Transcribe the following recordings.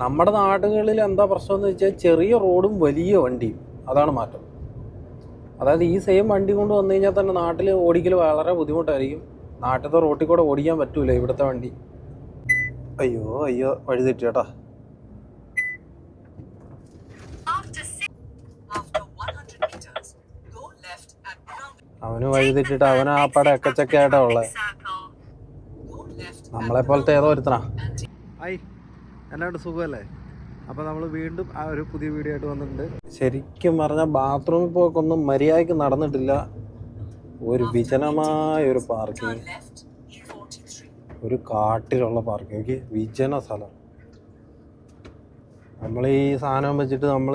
നമ്മുടെ നാടുകളിൽ എന്താ പ്രശ്നം എന്ന് വെച്ചാൽ ചെറിയ റോഡും വലിയ വണ്ടിയും. അതാണ് മാറ്റം. അതായത് ഈ സെയിം വണ്ടി കൊണ്ട് വന്നു കഴിഞ്ഞാൽ തന്നെ നാട്ടിൽ ഓടിക്കൽ വളരെ ബുദ്ധിമുട്ടായിരിക്കും. നാട്ടിലത്തെ റോട്ടിൽ കൂടെ ഓടിക്കാൻ പറ്റൂല ഇവിടുത്തെ വണ്ടി. അയ്യോ അയ്യോ വഴി തെറ്റി കേട്ടാ. After six, after 100 meters, go left at round. അവന് വഴി തെറ്റിട്ട് അവന് ആ പട എക്കച്ചക്കയായിട്ടാ ഉള്ളത്. നമ്മളെ പോലത്തെ ഏതോ ഒരുത്തനാ. and ഹായ് സുഖമല്ലേ? അപ്പോൾ നമ്മൾ വീണ്ടും ആ ഒരു പുതിയ വീഡിയോ ആയിട്ട് വന്നിട്ടുണ്ട്. ശരിക്കും പറഞ്ഞാൽ ബാത്റൂമിൽ പോക്കൊന്നും മര്യാദയ്ക്ക് നടന്നിട്ടില്ല. ഒരു വിജനമായ ഒരു പാർക്കിംഗ് turn left, E43. ഒരു കാട്ടിലുള്ള പാർക്കിംഗ് ഓക്കെ വിജന സ്ഥലം. നമ്മൾ ഈ സാധനം വെച്ചിട്ട് നമ്മൾ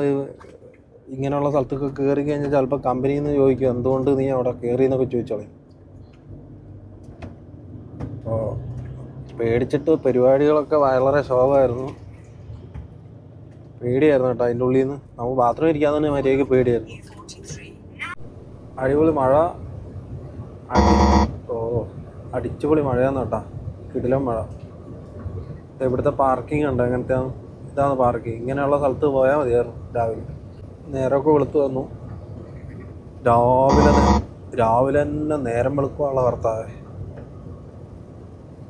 ഇങ്ങനെയുള്ള സ്ഥലത്തൊക്കെ കയറി കഴിഞ്ഞാൽ ചിലപ്പോൾ കമ്പനിയിൽ നിന്ന് ചോദിക്കും എന്തുകൊണ്ട് നീ അവിടെ കയറി എന്നൊക്കെ ചോദിച്ചോളെ അപ്പോൾ പേടിച്ചിട്ട് പരിപാടികളൊക്കെ വളരെ ശോകമായിരുന്നു പേടിയായിരുന്നു കേട്ടോ അതിന്റെ ഉള്ളിൽ നിന്ന് നമുക്ക് ബാത്റൂം ഇരിക്കാൻ തന്നെ മര്യാദയ്ക്ക് പേടിയായിരുന്നു. അടിപൊളി മഴ. ഓ അടിച്ചുപൊളി മഴയാന്ന് കേട്ടാ. കിടിലം മഴ. ഇവിടുത്തെ പാർക്കിംഗ് ഉണ്ട് അങ്ങനത്തെ ഇതാണ് പാർക്കിംഗ് ഇങ്ങനെയുള്ള സ്ഥലത്ത് പോയാൽ മതിയായിരുന്നു രാവിലെ. നേരമൊക്കെ വെളുത്ത് വന്നു. രാവിലെ രാവിലെ തന്നെ നേരം വെളുക്കുവാനുള്ള ഭർത്താവേ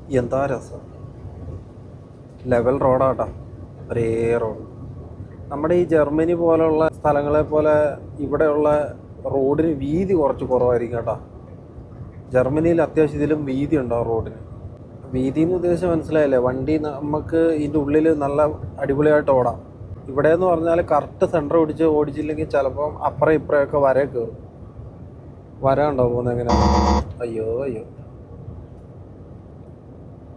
എന്താ രസം? ലെവൽ റോഡാട്ടാ. ഒരേ റോഡ്. നമ്മുടെ ഈ ജർമ്മനി പോലെയുള്ള സ്ഥലങ്ങളെ പോലെ ഇവിടെയുള്ള റോഡിന് വീതി കുറച്ച് കുറവായിരിക്കും കേട്ടോ. ജർമ്മനിയിൽ അത്യാവശ്യം ഇതിലും വീതി ഉണ്ടാവും റോഡിന്? വീതി എന്ന് ഉദ്ദേശം മനസ്സിലായല്ലേ? വണ്ടി നമുക്ക് ഇതിന്റെ ഉള്ളിൽ നല്ല അടിപൊളിയായിട്ട് ഓടാം. ഇവിടെ എന്ന് പറഞ്ഞാൽ കറക്റ്റ് സെന്റർ ഓടിച്ച് ഓടിച്ചില്ലെങ്കിൽ ചിലപ്പം അപ്പുറം ഇപ്പുറമൊക്കെ വര കയറും വര ഉണ്ടോ പോകുന്നത് എങ്ങനെയാണ് അയ്യോ അയ്യോ.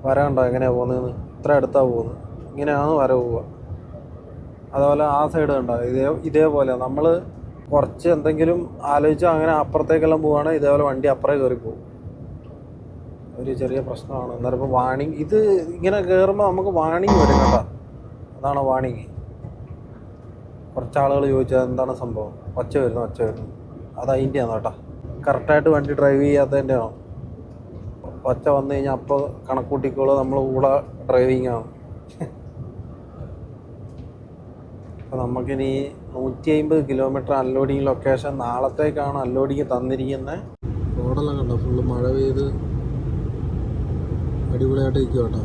വര എങ്ങനെയാണ് പോകുന്നതെന്ന്. ഇത്ര അടുത്താണ് പോകുന്നത്. ഇങ്ങനെയാണ് വര പോവുക. അതുപോലെ ആ സൈഡ് കണ്ടോ? ഇതേ ഇതേപോലെ നമ്മൾ കുറച്ച് എന്തെങ്കിലും ആലോചിച്ചാൽ അങ്ങനെ അപ്പുറത്തേക്കെല്ലാം പോവുകയാണെങ്കിൽ ഇതേപോലെ വണ്ടി അപ്പുറേ കയറി പോകും ഒരു ചെറിയ പ്രശ്നമാണ്. അന്നേരം ഇപ്പോൾ വാണിംഗ് ഇത് ഇങ്ങനെ കയറുമ്പോൾ നമുക്ക് വാണിംഗ് വരും കേട്ടോ. അതാണ് വാണിംഗ്. കുറച്ച് ആളുകൾ ചോദിച്ചാൽ എന്താണ് സംഭവം? ഒച്ച വരുന്നു ഒച്ച വരുന്നു. അത് അതിന്റെയാണ് കേട്ടോ. കറക്റ്റായിട്ട് വണ്ടി ഡ്രൈവ് ചെയ്യാത്തതിന്റെയാണോ? ഒച്ച വന്നു കഴിഞ്ഞാൽ അപ്പോൾ കണക്കൂട്ടിക്കോളൂ നമ്മൾ കൂടെ ഡ്രൈവിംഗ് ആണ്. അപ്പോൾ നമുക്കിനി നൂറ്റി അമ്പത് കിലോമീറ്റർ അൺലോഡിങ് ലൊക്കേഷൻ നാളത്തേക്കാണ് അൺലോഡിങ് തന്നിരിക്കുന്നത് റോഡെല്ലാം കണ്ടോ? ഫുള്ള് മഴ പെയ്ത് അടിപൊളിയായിട്ട് നിൽക്കും കേട്ടോ.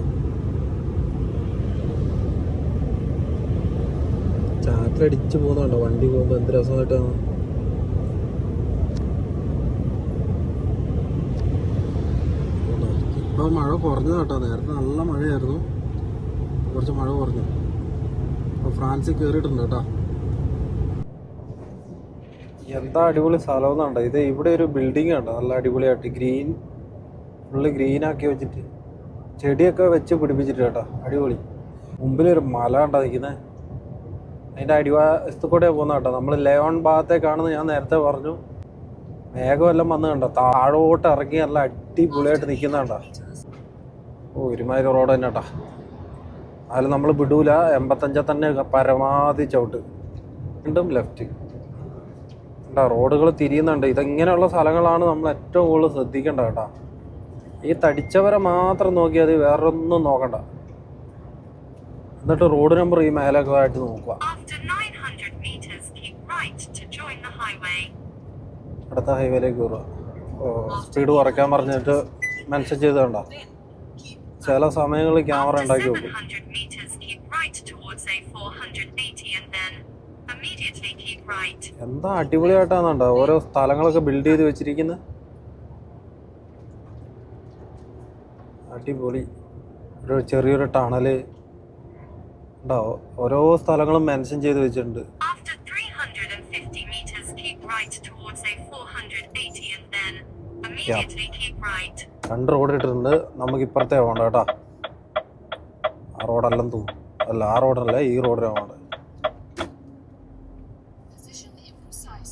ചാറ്റലടിച്ച് പോകുന്നുണ്ടോ? വണ്ടി പോകുമ്പോൾ എന്ത് രസമായിട്ടാണ്? ഇപ്പോൾ മഴ കുറഞ്ഞു കേട്ടോ നേരത്തെ നല്ല മഴയായിരുന്നു. കുറച്ച് മഴ കുറഞ്ഞു. അപ്പോൾ ഫ്രാൻസിൽ കയറിയിട്ടുണ്ട് കേട്ടോ. എന്താ അടിപൊളി സ്ഥലം എന്നുണ്ടോ ഇത് ഇവിടെ ഒരു ബിൽഡിംഗ് ഉണ്ട് നല്ല അടിപൊളിയായിട്ട് ഗ്രീൻ ഫുള്ള് ഗ്രീൻ ആക്കി വെച്ചിട്ട്. ചെടിയൊക്കെ വെച്ച് പിടിപ്പിച്ചിട്ട് കേട്ടോ. അടിപൊളി. മുമ്പിലൊരു മല ഉണ്ടോ നിൽക്കുന്നത് അതിന്റെ അടിവാസത്തിൽ കൂടെ പോകുന്ന കേട്ടോ. നമ്മൾ ലെയോൺ ഭാഗത്തേക്കാണെന്ന് ഞാൻ നേരത്തെ പറഞ്ഞു. മേഘമെല്ലാം വന്നു കണ്ടോ? താഴോട്ട് ഇറങ്ങി നല്ല അടിപൊളിയായിട്ട് നിൽക്കുന്ന കണ്ടോ? ഓ ഒരുമാതിരി റോഡ് തന്നെ കേട്ടാ അതിൽ നമ്മൾ വിടൂല എൺപത്തഞ്ചാൽ തന്നെ പരമാവധി ചവിട്ട്. വീണ്ടും ലെഫ്റ്റ് കേട്ടാ റോഡുകൾ തിരിയുന്നുണ്ട്. ഇതെങ്ങനെയുള്ള സ്ഥലങ്ങളാണ് നമ്മൾ ഏറ്റവും കൂടുതൽ ശ്രദ്ധിക്കേണ്ട കേട്ടോ ഈ തടിച്ചവരെ മാത്രം നോക്കിയാൽ വേറൊന്നും നോക്കണ്ട. എന്നിട്ട് റോഡ് നമ്പർ ഈ മേലൊക്കെ ആയിട്ട് നോക്കുക. 900 meters, keep right to join the highway. അടുത്ത ഹൈവേയിലേക്ക് കയറുക ഓ സ്പീഡ് കുറയ്ക്കാൻ പറഞ്ഞിട്ട് മെൻഷൻ ചെയ്ത് കണ്ട? ചില സമയങ്ങളിൽ ക്യാമറ ഉണ്ടാക്കി വെക്കും. എന്താ അടിപൊളിയായിട്ടാന്നുണ്ടോ? ഓരോ സ്ഥലങ്ങളൊക്കെ ബിൽഡ് ചെയ്ത് വെച്ചിരിക്കുന്നത് അടിപൊളി. ഒരു ചെറിയൊരു ടണൽ. ഉണ്ടാവോ ഓരോ സ്ഥലങ്ങളും മെൻഷൻ ചെയ്ത് വെച്ചിട്ടുണ്ട്. രണ്ട് റോഡ് ഇട്ടിട്ടുണ്ട്. നമുക്ക് ഇപ്പുറത്തെ പോകണ്ട കേട്ടോ. ആ റോഡല്ലെന്ന് തോന്നും അല്ല ആ റോഡല്ല ഈ റോഡിലാണ് പോകണ്ട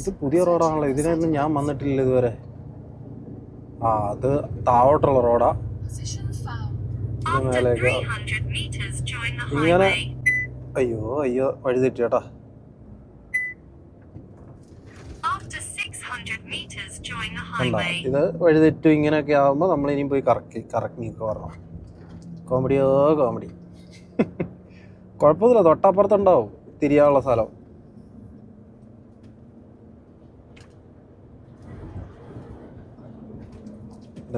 ഇത് പുതിയ റോഡാണല്ലോ ഇതിനൊന്നും ഞാൻ വന്നിട്ടില്ല ഇതുവരെ. ആ അത് താവോട്ടുള്ള റോഡാ ഇത് After മേലേക്ക്. 300 meters, join ഇങ്ങനെ അയ്യോ അയ്യോ വഴി തെറ്റി കേട്ടാ After 600 meters, join the കണ്ട highway. ഇത് വഴി തെറ്റും ഇങ്ങനെയൊക്കെ ആകുമ്പോൾ നമ്മൾ ഇനിയും പോയി കറക്കി കറക്കി ഒക്കെ വരണം കോമഡിയോ കോമഡി കുഴപ്പമൊന്നുമില്ല തൊട്ടപ്പുറത്തുണ്ടാവും തിരിയാനുള്ള സ്ഥലം.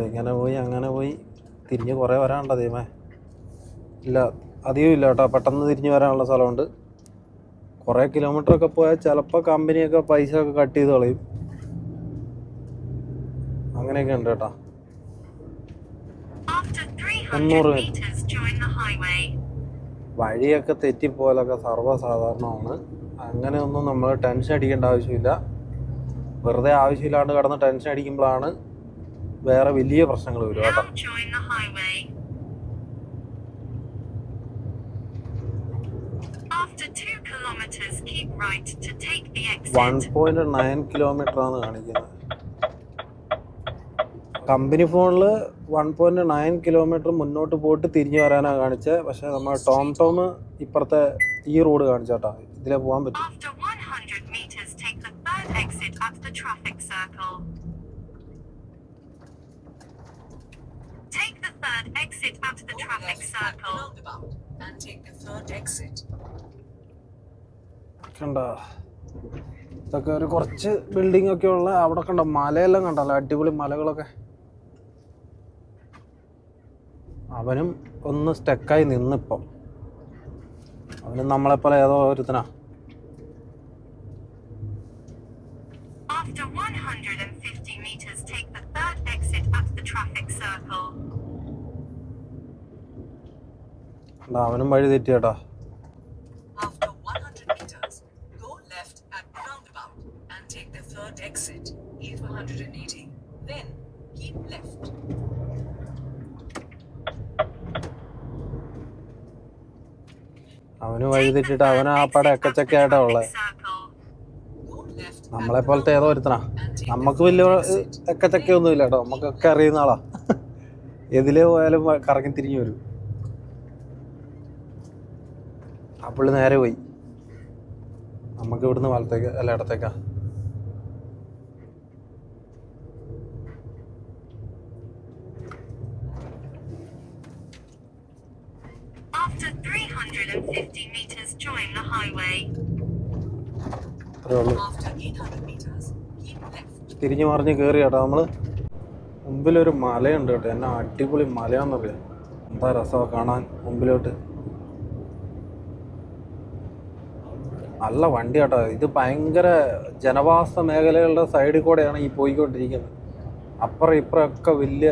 ഇങ്ങനെ പോയി അങ്ങനെ പോയി തിരിഞ്ഞ് കുറേ വരാനുണ്ടോ ദൈവമേ? ഇല്ല അധികം ഇല്ല കേട്ടോ പെട്ടെന്ന് തിരിഞ്ഞ് വരാനുള്ള സ്ഥലമുണ്ട്. കുറേ കിലോമീറ്റർ ഒക്കെ പോയാൽ ചിലപ്പോൾ കമ്പനിയൊക്കെ പൈസ ഒക്കെ കട്ട് ചെയ്ത് കളയും. അങ്ങനെയൊക്കെ ഉണ്ട് കേട്ടോ. After 300 മുന്നൂറ് വഴിയൊക്കെ തെറ്റിപ്പോലൊക്കെ സർവസാധാരണമാണ്. അങ്ങനെയൊന്നും നമ്മൾ ടെൻഷൻ അടിക്കേണ്ട ആവശ്യമില്ല. വെറുതെ ആവശ്യമില്ലാണ്ട് കിടന്ന് ടെൻഷൻ അടിക്കുമ്പോഴാണ് വേറെ വലിയ പ്രശ്നങ്ങൾ വരും കേട്ടോ. Now join the highway. After 2 kilometers, keep right to take the one point nine kilometre ആണ് കാണിക്കുന്നത്. കമ്പനി ഫോണിൽ വൺ പോയിന്റ് നയൻ കിലോമീറ്റർ മുന്നോട്ട് പോയിട്ട് തിരിഞ്ഞു വരാനാണ് കാണിച്ചത് പക്ഷെ നമ്മൾ ടോം ടോം ഇപ്പുറത്തെ ഈ റോഡ് കാണിച്ചാട്ടാ ഇതിലെ പോകാൻ പറ്റും After 100 meters, take the third exit at the traffic circle. Take the third exit at the Go traffic left at circle. roundabout and take the third exit. കണ്ട ഇതൊക്കെ ഒരു കുറച്ച് ബിൽഡിംഗ് ഒക്കെ ഉള്ള അവിടെ കണ്ട മലയെല്ലാം കണ്ടല്ലോ അടിപൊളി മലകളൊക്കെ അവനും ഒന്ന് സ്റ്റക്കായി നിന്നിപ്പം അവനും നമ്മളെപ്പോലെ ഏതോ ഒരുത്തനാ After 150 meters, take the third exit at the traffic circle. അവനും വഴി തെറ്റി കേട്ടാ After 100 meters, go left at roundabout and take the third exit, E180. Then keep left. അവന് വഴിതെറ്റിട്ട് അവൻ ആ പടം എക്കച്ചക്കയായിട്ടാ ഉള്ളത് നമ്മളെ പോലത്തെ ഏതോ ഒരുത്തനാ. നമുക്ക് വലിയ ഒന്നും ഇല്ല കേട്ടോ. നമുക്കൊക്കെ അറിയുന്ന ആളാ. എതിലേ പോയാലും കറങ്ങി തിരിഞ്ഞു വരും. പുള്ളി നേരെ പോയി. നമുക്ക് ഇവിടുന്ന് വലത്തേക്ക് അല്ല ഇടത്തേക്കാ After 350 meters, join the highway. അത്രേ ഉള്ളൂ After 800 meters, keep left. തിരിഞ്ഞു മറിഞ്ഞ് കയറി കേട്ടോ നമ്മൾ. മുമ്പിലൊരു മലയുണ്ട് കേട്ടോ. എന്നാ അടിപൊളി മലയാന്നറിയാം. എന്താ രസമാണ് കാണാൻ മുമ്പിലോട്ട്. നല്ല വണ്ടി കേട്ടോ. ഇത് ഭയങ്കര ജനവാസ മേഖലകളുടെ സൈഡിൽ കൂടെയാണ് ഈ പോയിക്കൊണ്ടിരിക്കുന്നത്. അപ്പുറം ഇപ്പുറം ഒക്കെ വലിയ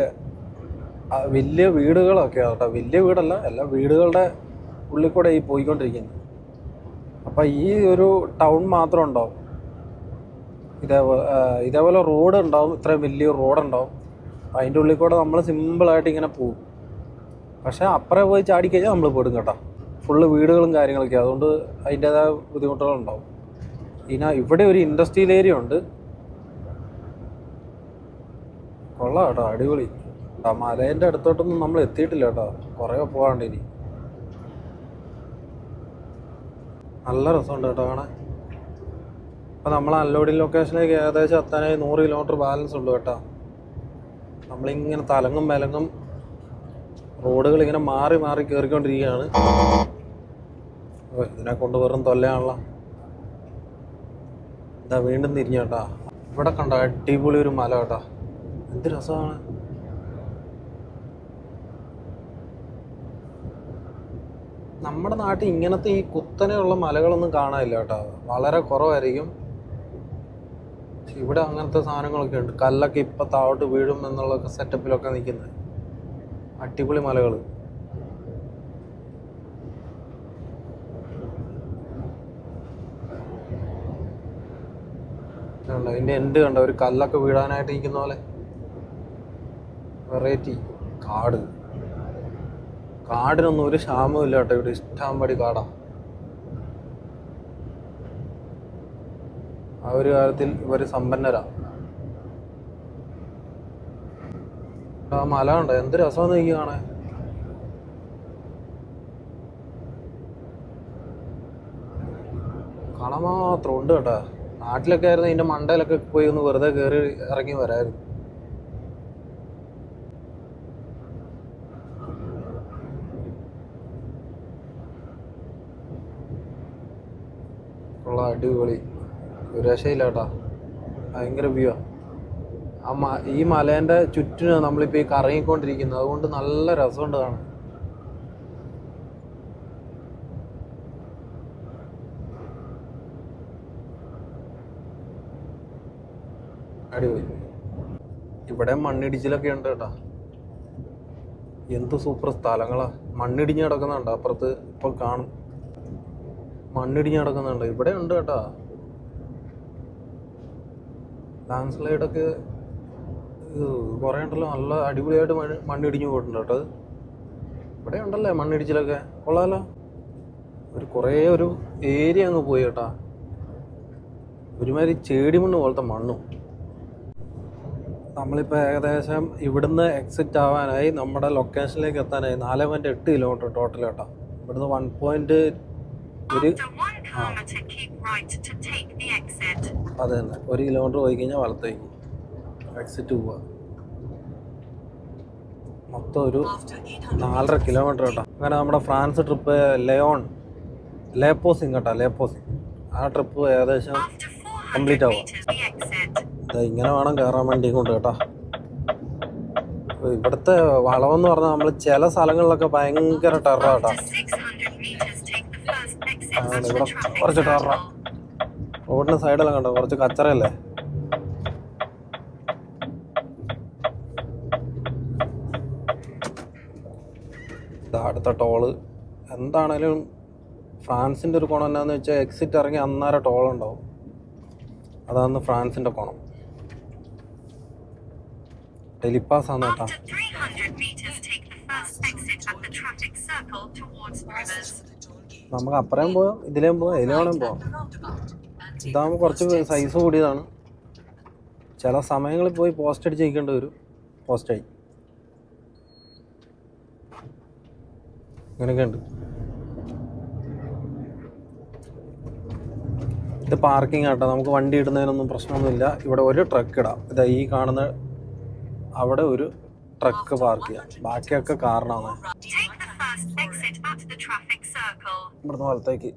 വലിയ വീടുകളൊക്കെ കേട്ടോ. വലിയ വീടല്ല എല്ലാ വീടുകളുടെ ഉള്ളിൽ കൂടെ ഈ പോയിക്കൊണ്ടിരിക്കുന്നത്. അപ്പം ഈ ഒരു ടൗൺ മാത്രം ഉണ്ടാവും. ഇതേപോലെ ഇതേപോലെ റോഡ് ഉണ്ടാവും. ഇത്രയും വലിയ റോഡ് ഉണ്ടാവും. അതിന്റെ ഉള്ളിൽ കൂടെ നമ്മൾ സിമ്പിളായിട്ട് ഇങ്ങനെ പോകും പക്ഷേ അപ്പുറം പോയി ചാടിക്കഴിഞ്ഞാൽ നമ്മൾ പെടും കേട്ടോ. ഫുള്ള് വീടുകളും കാര്യങ്ങളൊക്കെ. അതുകൊണ്ട് അതിന്റേതായ ബുദ്ധിമുട്ടുകളുണ്ടാവും. ഇനി ഇവിടെ ഒരു ഇൻഡസ്ട്രിയൽ ഏരിയ ഉണ്ട്. കൊള്ളാം കേട്ടോ. അടിപൊളി. മലേന്റെ അടുത്തോട്ടൊന്നും നമ്മൾ എത്തിയിട്ടില്ല കേട്ടോ. കുറേ പോകാണ്ട് ഇനി. നല്ല രസമുണ്ട് കേട്ടോ കാണാൻ. അപ്പം നമ്മൾ അൺലോഡിങ് ലൊക്കേഷനിലേക്ക് ഏകദേശം എത്താനായി നൂറ് കിലോമീറ്റർ ബാലൻസ് ഉള്ളൂ കേട്ടോ. നമ്മളിങ്ങനെ തലങ്ങും വിലങ്ങും റോഡുകൾ ഇങ്ങനെ മാറി മാറി കയറിക്കൊണ്ടിരിക്കുകയാണ് ഇതിനെ കൊണ്ട് വെറും തൊല്ലയാണല്ലോ. ഇതാ വീണ്ടും തിരിഞ്ഞ കേട്ടോ. ഇവിടെ കണ്ട അടിപൊളി ഒരു മല കേട്ടോ. എന്ത് രസമാണ്. നമ്മുടെ നാട്ടിൽ ഇങ്ങനത്തെ ഈ കുത്തനെയുള്ള മലകളൊന്നും കാണാനില്ല കേട്ടോ. വളരെ കുറവായിരിക്കും. ഇവിടെ അങ്ങനത്തെ സാധനങ്ങളൊക്കെ ഉണ്ട്. കല്ലൊക്കെ ഇപ്പം താഴോട്ട് വീഴും എന്നുള്ള സെറ്റപ്പിലൊക്കെ നിൽക്കുന്നത്. അടിപൊളി മലകൾ അതിന്റെ എൻഡ് കണ്ട? ഒരു കല്ലൊക്കെ വീഴാനായിട്ട് നിൽക്കുന്ന പോലെ. വെറൈറ്റി കാട്. കാടിനൊന്നും ഒരു ക്ഷാമവും ഇല്ല കേട്ടോ. ഇവിടെ ഇഷ്ടംപടി കാടാ. ആ ഒരു കാര്യത്തിൽ ഇവർ സമ്പന്നരാ. ആ മല ഉണ്ടോ എന്ത് രസമാണ് എനിക്ക് കാണാൻ. കാണാൻ മാത്രം ഉണ്ട് കേട്ടോ. നാട്ടിലൊക്കെ ആയിരുന്നു ഇതിന്റെ മണ്ടയിലൊക്കെ പോയി ഒന്ന് വെറുതെ കയറി ഇറങ്ങി വരായിരുന്നു. ഉള്ള അടിപൊളി. ഒരു രക്ഷയില്ല കേട്ടാ ഭയങ്കര വ്യൂ ആ. മ ഈ മലേന്റെ ചുറ്റിന് നമ്മളിപ്പോൾ ഈ കറങ്ങിക്കൊണ്ടിരിക്കുന്നത് അതുകൊണ്ട് നല്ല രസമുണ്ട് കാണാൻ. അടിപൊളി. ഇവിടെ മണ്ണിടിച്ചിലൊക്കെ ഉണ്ട് കേട്ടാ. എന്ത് സൂപ്പർ സ്ഥലങ്ങളാ. മണ്ണിടിഞ്ഞ് കിടക്കുന്നുണ്ട്. അപ്പുറത്ത് ഇപ്പൊ കാണും. മണ്ണിടിഞ്ഞ് നടക്കുന്നുണ്ട്. ഇവിടെ ഉണ്ട് കേട്ടോ. ലാൻഡ് സ്ലൈഡൊക്കെ കുറേ ഉണ്ടല്ലോ. നല്ല അടിപൊളിയായിട്ട് മണ്ണ് മണ്ണിടിഞ്ഞ് പോയിട്ടുണ്ട് കേട്ടോ. ഇവിടെ ഉണ്ടല്ലേ മണ്ണിടിച്ചിലൊക്കെ? കൊള്ളാലോ. ഒരു കുറേ ഒരു ഏരിയ അങ്ങ് പോയി കേട്ടാ. ഒരുമാതിരി ചേടിമണ്ണ് പോലത്തെ മണ്ണും. നമ്മളിപ്പോൾ ഏകദേശം ഇവിടുന്ന് എക്സിറ്റ് ആവാനായി നമ്മുടെ ലൊക്കേഷനിലേക്ക് എത്താനായി നാല് പോയിന്റ് എട്ട് കിലോമീറ്റർ ടോട്ടൽ കേട്ടോ. ഇവിടുന്ന് വൺ പോയിന്റ് ഒരു After one kilometer, keep right to take the exit. അത് തന്നെ. ഒരു കിലോമീറ്റർ പോയി കഴിഞ്ഞാൽ വലത്തേക്ക് എക്സിറ്റ് പോവുക മൊത്തം ഒരു After 800 നാലര കിലോമീറ്റർ കേട്ടോ. അങ്ങനെ നമ്മുടെ ഫ്രാൻസ് ട്രിപ്പ് ലയോൺ ലേപ്പോസിങ് കേട്ടോ ലേപ്പോസിങ് ആ ട്രിപ്പ് ഏകദേശം After 400 Complete hour. meters, the exit. ദേ ഇങ്ങനെ വേണം കയറാൻ വേണ്ടി കൊണ്ട് കേട്ടോ. ഇവിടുത്തെ വളവെന്ന് പറഞ്ഞാൽ നമ്മൾ ചില സ്ഥലങ്ങളിലൊക്കെ ഭയങ്കര ടെററാ ഇവിടെ കുറച്ച് റോഡിന്റെ റോഡിന് സൈഡെല്ലാം കണ്ടോ? കുറച്ച് കച്ചറയല്ലേ? അടുത്ത ടോൾ എന്താണേലും ഫ്രാൻസിന്റെ ഒരു കോണം എന്നാന്ന് വെച്ചാൽ എക്സിറ്റ് ഇറങ്ങി അന്നേരം ടോൾ ഉണ്ടാവും. അതാണ് ഫ്രാൻസിന്റെ കോണം. ടെലിപ്പാസ് ആണ് കേട്ടോ നമുക്ക് അപ്പുറം പോവാം ഇതിലേം പോവാം ഇതിലേ വേണം Right പോവാം. ഇതാകുമ്പോൾ കുറച്ച് സൈസ് കൂടിയതാണ്. ചില സമയങ്ങളിൽ പോയി പോസ്റ്റ് അടിച്ച് നിൽക്കേണ്ടി വരും. പോസ്റ്റ് ആയി. അങ്ങനെയൊക്കെ ഉണ്ട്. ഇത് പാർക്കിംഗ് ആട്ടോ. നമുക്ക് വണ്ടി ഇടുന്നതിനൊന്നും പ്രശ്നമൊന്നുമില്ല. ഇവിടെ ഒരു ട്രക്ക് ഇടാം. ഇതാ ഈ കാണുന്ന അവിടെ ഒരു ട്രക്ക് പാർക്ക് ചെയ്യാം ബാക്കിയൊക്കെ കാറിനാണ്. ഇവിടുന്ന് വലത്തേക്ക്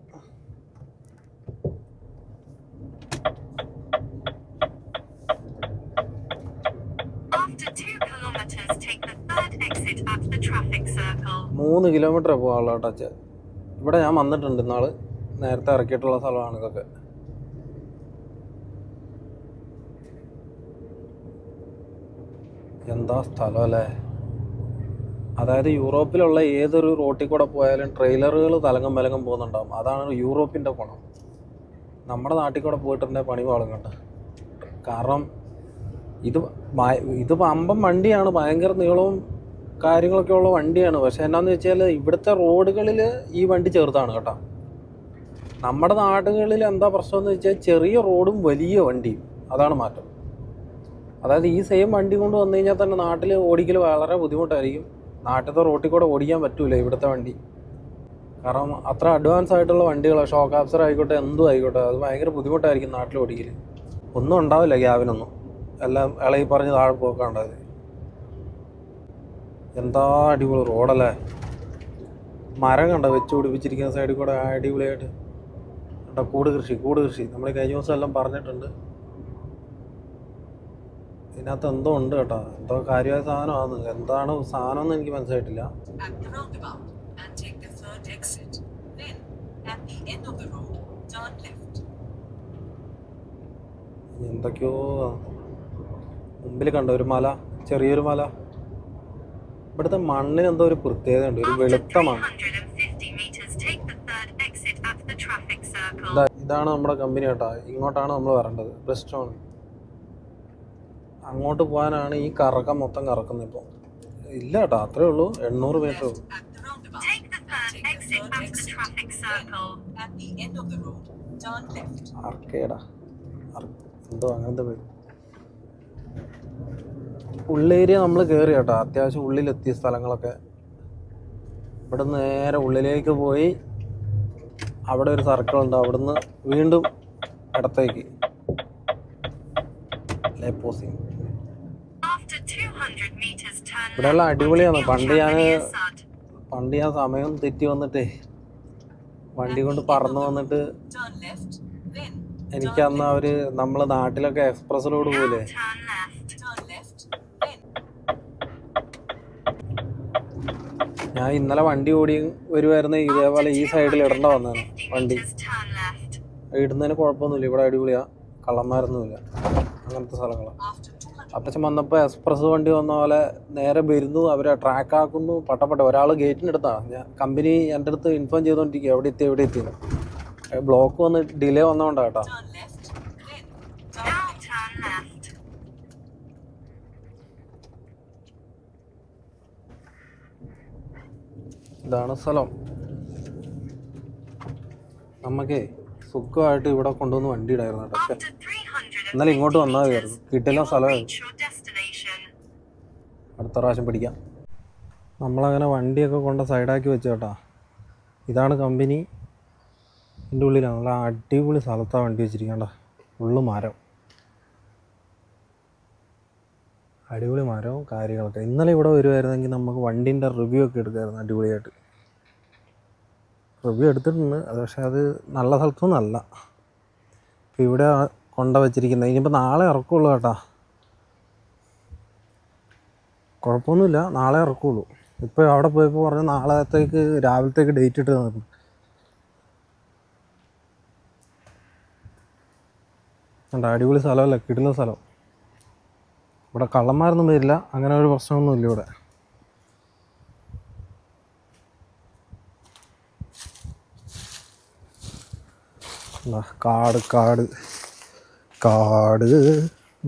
2 kilometers, take the third exit at the traffic circle. മൂന്ന് കിലോമീറ്റർ പോകാനുള്ള ടച്ച് ഇവിടെ ഞാൻ വന്നിട്ടുണ്ട് ഇന്നാൾ നേരത്തെ ഇറക്കിയിട്ടുള്ള സ്ഥലമാണ് ഇതൊക്കെ എന്താ സ്ഥലം അല്ലേ? അതായത് യൂറോപ്പിലുള്ള ഏതൊരു റോട്ടിൽ കൂടെ പോയാലും ട്രെയിലറുകൾ തലങ്ങും വിലങ്ങും പോകുന്നുണ്ടാവും. അതാണ് യൂറോപ്പിന്റെ ഗുണം. നമ്മുടെ നാട്ടിൽ കൂടെ പോയിട്ടുണ്ടെങ്കിൽ പണി പാളുന്നുണ്ട് കാരണം ഇത് ഇത് പമ്പം വണ്ടിയാണ്. ഭയങ്കര നീളവും കാര്യങ്ങളൊക്കെ ഉള്ള വണ്ടിയാണ്. പക്ഷേ എന്നാന്ന് വെച്ചാൽ ഇവിടുത്തെ റോഡുകളിൽ ഈ വണ്ടി ചെറുതാണ് കേട്ടോ. നമ്മുടെ നാടുകളിൽ എന്താ പ്രശ്നം എന്ന് വെച്ചാൽ ചെറിയ റോഡും വലിയ വണ്ടിയും. അതാണ് മാറ്റം. അതായത് ഈ സെയിം വണ്ടി കൊണ്ട് വന്നു കഴിഞ്ഞാൽ തന്നെ നാട്ടിൽ ഓടിക്കൽ വളരെ ബുദ്ധിമുട്ടായിരിക്കും. നാട്ടിലത്തെ റോട്ടിൽ കൂടെ ഓടിക്കാൻ പറ്റൂല ഇവിടുത്തെ വണ്ടി. കാരണം അത്ര അഡ്വാൻസ് ആയിട്ടുള്ള വണ്ടികളാണ് ഷോക്ക് ആപ്സർ ആയിക്കോട്ടെ എന്തും ആയിക്കോട്ടെ. അത് ഭയങ്കര ബുദ്ധിമുട്ടായിരിക്കും നാട്ടിൽ ഓടിക്കൽ ഒന്നും ഉണ്ടാവില്ല ഗ്യാബിനൊന്നും എല്ലാം ഇളകി പറഞ്ഞ് താഴെ പോക്കാണ്ടത് എന്താ അടിപൊളി റോഡല്ലേ? മരം കണ്ട? വെച്ച് പിടിപ്പിച്ചിരിക്കുന്ന സൈഡിൽ കൂടെ അടിപൊളിയായിട്ട്. കൂട് കൃഷി കൂട് കൃഷി. നമ്മൾ കഴിഞ്ഞ ദിവസം എല്ലാം പറഞ്ഞിട്ടുണ്ട്. ഇതിനകത്ത് എന്തോ ഉണ്ട് കേട്ടോ. എന്തോ കാര്യമായ സാധനമാണ്. എന്താണ് സാധനം എന്ന് എനിക്ക് മനസ്സിലായിട്ടില്ല. എന്തൊക്കെയോ മുമ്പിൽ കണ്ടോ? ഒരു മല ചെറിയൊരു മല. ഇവിടുത്തെ മണ്ണിന് എന്തോ ഒരു പ്രത്യേകത ഉണ്ട് ഒരു വെളുത്ത മണ്ണ് 350 meters, take the third exit at the traffic circle. ഇതാ ഇതാണ് നമ്മുടെ കമ്പനി കേട്ടോ. ഇങ്ങോട്ടാണ് നമ്മൾ വരേണ്ടത്. ബ്രിസ്റ്റോൺ അങ്ങോട്ട് പോകാനാണ് ഈ കറക്കം മൊത്തം കറക്കുന്നത് ഇപ്പോൾ ഇല്ല കേട്ടോ അത്രേ ഉള്ളൂ. എണ്ണൂറ് മീറ്റർ എന്തോ അങ്ങനത്തെ പേര്. ഉള്ളേരിയ നമ്മൾ കയറി കേട്ടോ അത്യാവശ്യം ഉള്ളിലെത്തിയ സ്ഥലങ്ങളൊക്കെ. ഇവിടെ നേരെ ഉള്ളിലേക്ക് പോയി അവിടെ ഒരു സർക്കിൾ ഉണ്ട്. അവിടുന്ന് വീണ്ടും ഇടത്തേക്ക്. ലേപ്പോസിങ് After 200 meters, turn ഇവിടെയുള്ള അടിപൊളിയാണ്. പണ്ട് ഞാൻ പണ്ട് ഞാൻ സമയം തെറ്റി വന്നിട്ടേ വണ്ടി കൊണ്ട് പറന്ന് വന്നിട്ട് എനിക്ക് അന്ന് അവർ നമ്മളെ നാട്ടിലൊക്കെ എക്സ്പ്രസിലോട് പോലേ ഞാൻ ഇന്നലെ വണ്ടി ഓടി വരുമായിരുന്നു ഇതേപോലെ ഈ സൈഡിൽ ഇടണ്ട വന്നതാണ് വണ്ടി. ഇടുന്നതിന് കുഴപ്പമൊന്നുമില്ല. ഇവിടെ അടിപൊളിയാ. കള്ളന്മാരൊന്നുമില്ല. അങ്ങനത്തെ സ്ഥലങ്ങളാണ് after 200 അപ്പച്ചൻ വന്നപ്പോൾ എക്സ്പ്രസ് വണ്ടി വന്ന പോലെ നേരെ വരുന്നു അവരെ ട്രാക്ക് ആക്കുന്നു പട്ടപ്പെട്ട. ഒരാൾ ഗേറ്റിനടുത്താണ് ഞാൻ കമ്പനി എന്റെ അടുത്ത് ഇൻഫോം ചെയ്തുകൊണ്ടിരിക്കുക എവിടെ എത്തി എവിടെ എത്തി ബ്ലോക്ക് വന്ന് ഡിലേ വന്നതുകൊണ്ടാണ് കേട്ടോ. ഇതാണ് സ്ഥലം. നമുക്കേ സുഖമായിട്ട് ഇവിടെ കൊണ്ടുവന്ന് വണ്ടി ഇടായിരുന്നു കേട്ടോ. പക്ഷെ After 350 ഇന്നലെ ഇങ്ങോട്ട് വന്നാൽ മതിയായിരുന്നു കിട്ടില്ല സ്ഥലമായി. അടുത്ത പ്രാവശ്യം പിടിക്കാം. നമ്മളങ്ങനെ വണ്ടിയൊക്കെ കൊണ്ട് സൈഡാക്കി വെച്ചു കേട്ടോ ഇതാണ് കമ്പനി. ഇതിന്റെ ഉള്ളിലാണ്. നല്ല അടിപൊളി സ്ഥലത്താണ് വണ്ടി വെച്ചിരിക്കേണ്ട ഉള്ളു മരം. അടിപൊളി മരവും കാര്യങ്ങളൊക്കെ. ഇന്നലെ ഇവിടെ വരുമായിരുന്നെങ്കിൽ നമുക്ക് വണ്ടീന്റെ റിവ്യൂ ഒക്കെ എടുക്കാമായിരുന്നു അടിപൊളിയായിട്ട്. റിവ്യൂ എടുത്തിട്ടുണ്ട്. അത് പക്ഷേ അത് നല്ല സ്ഥലത്തൊന്നും അല്ല. ഇപ്പം ഇവിടെ കൊണ്ട വെച്ചിരിക്കുന്നത്. ഇനിയിപ്പോൾ നാളെ ഇറക്കുള്ളൂ കേട്ടോ. കുഴപ്പമൊന്നുമില്ല നാളെ ഇറക്കുള്ളൂ. ഇപ്പോൾ അവിടെ പോയപ്പോൾ പറഞ്ഞു നാളത്തേക്ക് രാവിലത്തേക്ക് ഡേറ്റ് ഇട്ട് തന്നു അല്ല അടിപൊളി സ്ഥലമല്ല കിടുന്ന സ്ഥലം. ഇവിടെ കള്ളന്മാരൊന്നും വരില്ല അങ്ങനെ ഒരു പ്രശ്നമൊന്നുമില്ല ഇവിടെ. കാട് കാട്. കാട്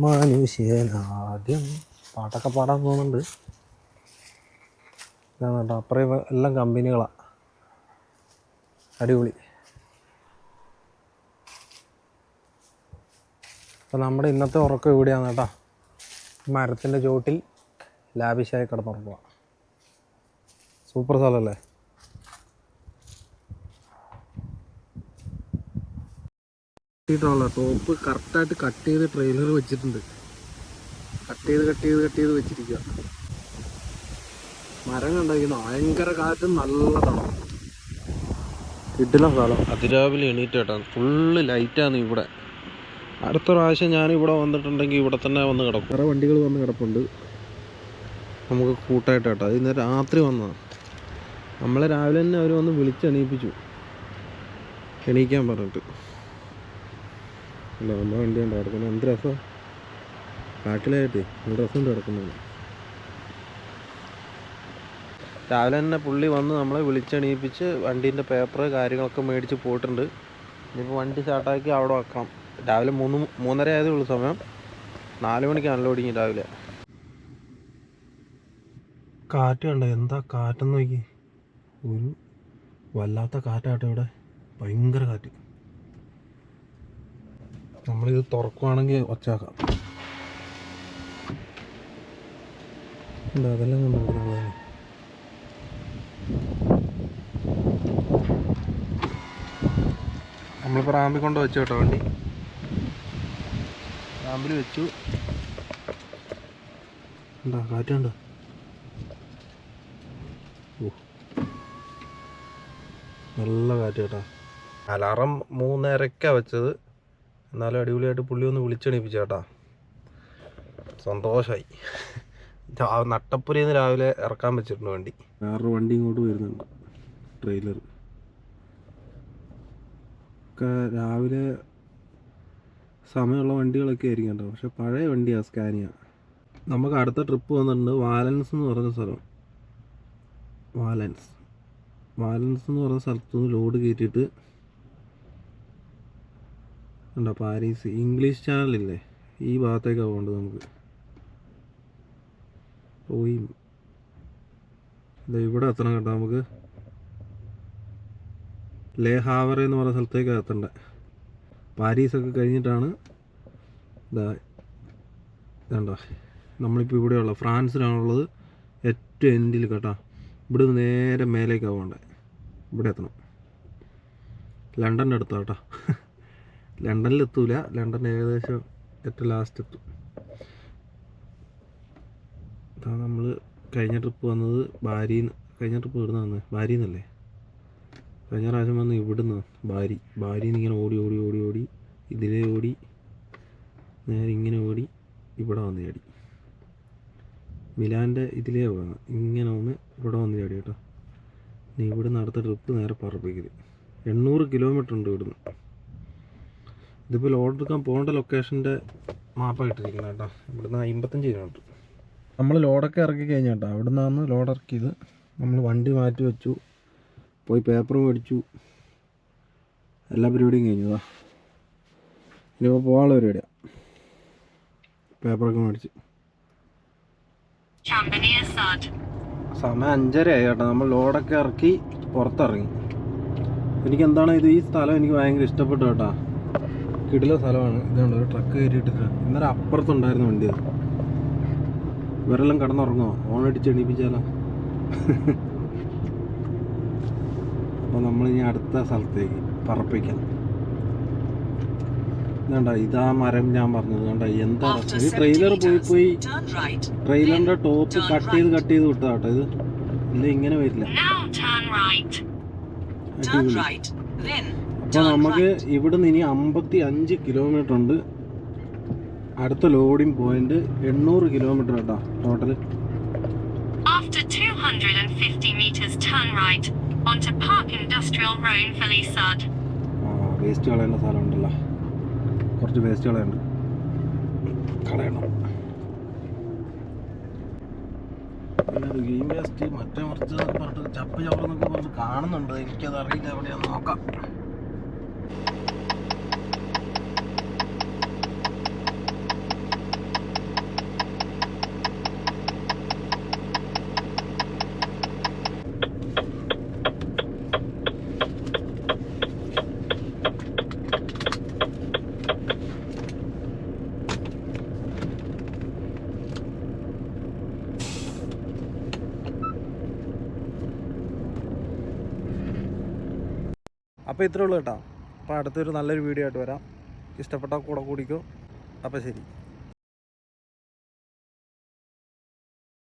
മനുഷ്യനാദ്യം. പാട്ടൊക്കെ പാടാൻ തോന്നുന്നുണ്ട് ഇതാണ് കേട്ടോ അപ്പുറം എല്ലാം കമ്പനികളാണ് അടിപൊളി. അപ്പോൾ നമ്മുടെ ഇന്നത്തെ ഉറക്കം ഇവിടെയാണ് കേട്ടോ. മരത്തിന്റെ ചോട്ടിൽ ലാബിഷായി കിടന്നുറക്കുക സൂപ്പർ സ്ഥലമല്ലേ കിട്ടിയിട്ടുള്ള ടോപ്പ് കറക്റ്റായിട്ട് കട്ട് ചെയ്ത് ട്രെയിലർ വെച്ചിട്ടുണ്ട്. കട്ട് ചെയ്ത് കട്ട് ചെയ്ത് കട്ട് ചെയ്ത് വെച്ചിരിക്കുക മരം കണ്ടിരിക്കുന്നു ഭയങ്കര കാറ്റും നല്ല തണുപ്പ്. കിട്ടില്ല സ്ഥലം. അതിരാവിലെ എണീറ്റ് കേട്ടാ. ഫുള്ള് ലൈറ്റാണ് ഇവിടെ. അടുത്ത പ്രാവശ്യം ഞാൻ ഇവിടെ വന്നിട്ടുണ്ടെങ്കിൽ ഇവിടെ തന്നെ വന്ന് കിടക്കും. വേറെ വണ്ടികൾ വന്ന് കിടപ്പുണ്ട്. നമുക്ക് കൂട്ടായിട്ട് കേട്ടോ. അത് ഇന്ന് രാത്രി വന്നതാണ് നമ്മളെ രാവിലെ തന്നെ അവർ വന്ന് വിളിച്ച് എണീപ്പിച്ചു. എണീക്കാൻ പറഞ്ഞിട്ട്. അല്ല നമ്മുടെ വണ്ടി ഉണ്ട് കിടക്കുന്നത് എന്ത് രസം? കാട്ടിലായിട്ടേ എന്ത് കിടക്കുന്നത് രാവിലെ തന്നെ പുള്ളി വന്ന് നമ്മളെ വിളിച്ചെണീപ്പിച്ച് വണ്ടീന്റെ പേപ്പർ കാര്യങ്ങളൊക്കെ മേടിച്ച് പോയിട്ടുണ്ട്. ഇനിയിപ്പോൾ വണ്ടി സ്റ്റാർട്ടാക്കി അവിടെ വെക്കണം. രാവിലെ മൂന്ന് മൂന്നര ആയതേ ഉള്ളൂ സമയം. നാല് മണിക്ക് അൺലോഡിങ് രാവിലെ. കാറ്റ് കണ്ടോ? എന്താ കാറ്റെന്ന് നോക്കി. ഒരു വല്ലാത്ത കാറ്റാട്ടോ ഇവിടെ. ഭയങ്കര കാറ്റ്. നമ്മളിത് തുറക്കുവാണെങ്കിൽ ഒച്ചാക്കാം അതെല്ലാം കണ്ടു നമ്മളിപ്പോൾ റാമ്പിൽ കൊണ്ട് വെച്ചു കേട്ടോ വണ്ടി. റാമ്പിൽ വെച്ചു. എന്താ കാറ്റുണ്ടോ നല്ല കാറ്റ് കേട്ടോ. അലാറം മൂന്നരക്കാണ് വെച്ചത്. എന്നാലും അടിപൊളിയായിട്ട് പുള്ളി ഒന്ന് വിളിച്ചെണീപ്പിച്ചു കേട്ടാ സന്തോഷമായി നട്ടപ്പുരയിൽ നിന്ന് രാവിലെ ഇറക്കാൻ വെച്ചിട്ടുണ്ട് വണ്ടി. വേറൊരു വണ്ടി ഇങ്ങോട്ട് വരുന്നുണ്ട്. ട്രെയിലർ. ഒക്കെ രാവിലെ സമയമുള്ള വണ്ടികളൊക്കെ ആയിരിക്കും കേട്ടോ. പക്ഷെ പഴയ വണ്ടിയാണ് സ്കാനിയ. നമുക്ക് അടുത്ത ട്രിപ്പ് വന്നിട്ടുണ്ട്. വാലൻസ് എന്ന് പറഞ്ഞ സ്ഥലം. വാലൻസ്. വാലൻസ് എന്ന് പറഞ്ഞ സ്ഥലത്തുനിന്ന് ലോഡ് കയറ്റിയിട്ട് ഉണ്ടോ? പാരീസ്. ഇംഗ്ലീഷ് ചാനലില്ലേ? ഈ ഭാഗത്തേക്കാണ് പോകേണ്ടത് നമുക്ക്. പോയി. ഇവിടെ എത്തണം കേട്ടോ നമുക്ക്. ലേ ഹാവർ എന്ന് പറഞ്ഞ സ്ഥലത്തേക്ക് എത്തണ്ടേ. പാരീസൊക്കെ കഴിഞ്ഞിട്ടാണ്. ഇതാ ഇതണ്ട? നമ്മളിപ്പോൾ ഇവിടെയുള്ള ഫ്രാൻസിലാണുള്ളത് ഏറ്റവും എൻഡിൽ കേട്ടോ. ഇവിടെ നിന്ന് നേരെ മേലേക്കാണ് പോകണ്ടേ. ഇവിടെ എത്തണം. ലണ്ടന്റെ അടുത്താണ് ലണ്ടനിൽ എത്തൂല ലണ്ടൻ ഏകദേശം ഏറ്റവും ലാസ്റ്റ് എത്തും. അതാണ് നമ്മൾ കഴിഞ്ഞ ട്രിപ്പ് വന്നത് ബാരിന്ന്. കഴിഞ്ഞ ട്രിപ്പ് ഇവിടുന്ന് വന്നത് ബാരിന്നല്ലേ? കഴിഞ്ഞ പ്രാവശ്യം വന്ന് ഇവിടുന്ന് ഭാര്യ ഭാര്യ ഇങ്ങനെ ഓടി ഓടി ഓടി ഓടി ഇതിലേ ഓടി നേരെ ഇങ്ങനെ ഓടി ഇവിടെ വന്ന് ചാടി. മിലാന്റെ ഇതിലേ പോകുന്നത് ഇങ്ങനെ വന്ന് ഇവിടെ വന്ന് ചാടി കേട്ടോ. നീ ഇവിടുന്ന് അടുത്ത ട്രിപ്പ് നേരെ പറപ്പിക്കൽ എണ്ണൂറ് കിലോമീറ്റർ ഉണ്ട് ഇവിടുന്ന്. ഇതിപ്പോൾ ലോഡ് എടുക്കാൻ പോകേണ്ട ലൊക്കേഷന്റെ മാപ്പ് ഇട്ടിരിക്കുന്നത് കേട്ടോ. ഇവിടുന്ന് അമ്പത്തഞ്ച് കിലോമീറ്റർ നമ്മൾ ലോഡൊക്കെ ഇറക്കി കഴിഞ്ഞ കേട്ടോ. അവിടെ നിന്നാണ് ലോഡ് ഇറക്കിയത്. നമ്മൾ വണ്ടി മാറ്റി വെച്ചു. പോയി പേപ്പർ മേടിച്ചു എല്ലാ പരിപാടിയും കഴിഞ്ഞതാ ഇനിയിപ്പോൾ പോകാനുള്ള പരിപാടിയാണ് പേപ്പറൊക്കെ മേടിച്ച്. സമയം അഞ്ചര ആയി കേട്ടോ. നമ്മൾ ലോഡൊക്കെ ഇറക്കി പുറത്തിറങ്ങി. എനിക്ക് എന്താണ് ഇത്? ഈ സ്ഥലം എനിക്ക് ഭയങ്കര ഇഷ്ടപ്പെട്ടു കേട്ടോ. കിടില സ്ഥലമാണ്. ഇതാണ് ഒരു ട്രക്ക് കയറിയിട്ടില്ല ഇന്നലെ അപ്പുറത്തുണ്ടായിരുന്നു വണ്ടി അത്. ഇവരെല്ലാം കടന്നുറങ്ങോ ഓണടിച്ച് എണീപ്പിച്ചാലോ? അപ്പോൾ നമ്മൾ ഇനി അടുത്ത സ്ഥലത്തേക്ക് പറപ്പിക്കാം. ഇതുണ്ട ഇതാ മരം ഞാൻ പറഞ്ഞത്. കണ്ട എന്താ ഈ ട്രെയിലർ പോയി പോയി ട്രെയിലറിന്റെ ടോപ്പ് കട്ട് ചെയ്ത്. കട്ട് ചെയ്ത് വിട്ടതാ കേട്ടോ ഇത്. ഇല്ല ഇങ്ങനെ വരില്ല. Now turn right. Turn അടിപൊളി right. Then അപ്പൊ നമുക്ക്. ഇവിടുന്ന് ഇനി അമ്പത്തി അഞ്ച് കിലോമീറ്റർ ഉണ്ട് അടുത്ത ലോഡിംഗ് പോയിന്റ് എണ്ണൂറ് കിലോമീറ്റർ കേട്ടോ total After 250 meters, turn right onto Park Industrial Road. ആ വേസ്റ്റ് കളയേണ്ട സ്ഥലമുണ്ടല്ലോ കുറച്ച് വേസ്റ്റ് കളയുണ്ട് കളയണം പിന്നെ ഗ്രീൻ വേസ്റ്റ് മറ്റേ മറിച്ച് പറഞ്ഞിട്ട് ചപ്പ് ചവറെന്നൊക്കെ പറഞ്ഞ് കാണുന്നുണ്ട് എനിക്കത് അറിയില്ല എവിടെയാന്ന് നോക്കാം അപ്പോൾ ഇത്രേ ഉള്ളൂ കേട്ടോ. അപ്പോൾ അടുത്തൊരു നല്ലൊരു വീഡിയോ ആയിട്ട് വരാം. ഇഷ്ടപ്പെട്ട കൂടെ കൂടിക്കോ. അപ്പോൾ ശരി.